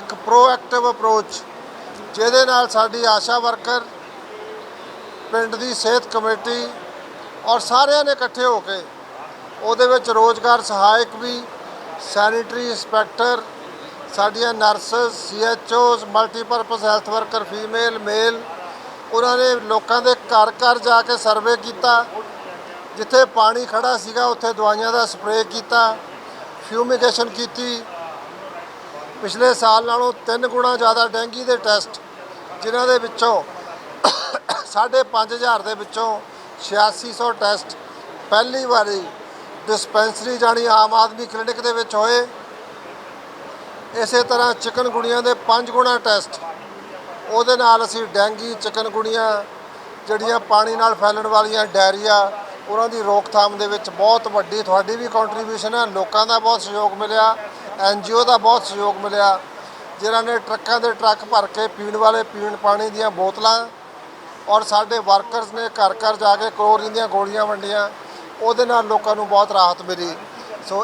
ਇੱਕ proactive approach ਜਿਹਦੇ ਨਾਲ ਸਾਡੀ ਆਸ਼ਾ ਵਰਕਰ, ਪਿੰਡ ਦੀ ਸਿਹਤ ਕਮੇਟੀ ਔਰ ਸਾਰਿਆਂ ਨੇ ਇਕੱਠੇ ਹੋ ਕੇ ਉਹਦੇ ਵਿੱਚ ਰੋਜ਼ਗਾਰ ਸਹਾਇਕ ਵੀ ਸੈਨੀਟਰੀ ਇੰਸਪੈਕਟਰ ਸਾਡੀਆਂ nurses CHOs multipurpose health worker female male ਉਹਨਾਂ ਨੇ ਲੋਕਾਂ ਦੇ ਘਰ ਘਰ ਜਾ ਕੇ ਸਰਵੇ ਕੀਤਾ, ਜਿੱਥੇ ਪਾਣੀ ਖੜਾ ਸੀਗਾ, ਉੱਥੇ ਦਵਾਈਆਂ ਦਾ ਸਪਰੇਅ ਕੀਤਾ ਫਿਊਮੀਗੇਸ਼ਨ ਕੀਤੀ ਪਿਛਲੇ ਸਾਲ ਨਾਲੋਂ ਤਿੰਨ ਗੁਣਾ ਜ਼ਿਆਦਾ ਡੈਂਗੀ ਦੇ ਟੈਸਟ, ਜਿਨ੍ਹਾਂ ਦੇ ਵਿੱਚੋਂ 5.5000 ਦੇ ਵਿੱਚੋਂ 8600 ਟੈਸਟ ਪਹਿਲੀ ਵਾਰੀ ਡਿਸਪੈਂਸਰੀ ਜਾਣੀ ਆਮ ਆਦਮੀ ਕਲੀਨਿਕ ਦੇ ਵਿੱਚ ਹੋਏ। ਇਸੇ ਤਰ੍ਹਾਂ ਚਿਕਨ ਗੁਣੀਆਂ ਦੇ 5 ਗੁਣਾ ਟੈਸਟ, ਉਹਦੇ ਨਾਲ ਅਸੀਂ ਡੈਂਗੀ ਚਿਕਨ ਗੁਣੀਆਂ ਜਿਹੜੀਆਂ ਪਾਣੀ ਨਾਲ ਫੈਲਣ ਵਾਲੀਆਂ ਡਾਇਰੀਆ, ਉਹਨਾਂ ਦੀ ਰੋਕਥਾਮ ਦੇ ਵਿੱਚ ਬਹੁਤ ਵੱਡੀ ਤੁਹਾਡੀ ਵੀ ਕੰਟਰੀਬਿਊਸ਼ਨ ਹੈ, ਲੋਕਾਂ ਦਾ ਬਹੁਤ ਸਹਿਯੋਗ ਮਿਲਿਆ। ਐਨਜੀਓ ਦਾ ਬਹੁਤ ਸਹਿਯੋਗ ਮਿਲਿਆ, ਜਿਨ੍ਹਾਂ ਨੇ ਟਰੱਕਾਂ ਦੇ ਟਰੱਕ ਭਰ ਕੇ ਪੀਣ ਵਾਲੇ, ਪੀਣ ਪਾਣੀ ਦੀਆਂ ਬੋਤਲਾਂ ਔਰ ਸਾਡੇ ਵਰਕਰਸ ਨੇ ਘਰ ਘਰ ਜਾ ਕੇ ਕਲੋਰੀਨ ਦੀਆਂ ਗੋਲੀਆਂ ਵੰਡੀਆਂ, ਉਹਦੇ ਨਾਲ ਲੋਕਾਂ ਨੂੰ ਬਹੁਤ ਰਾਹਤ ਮਿਲੀ।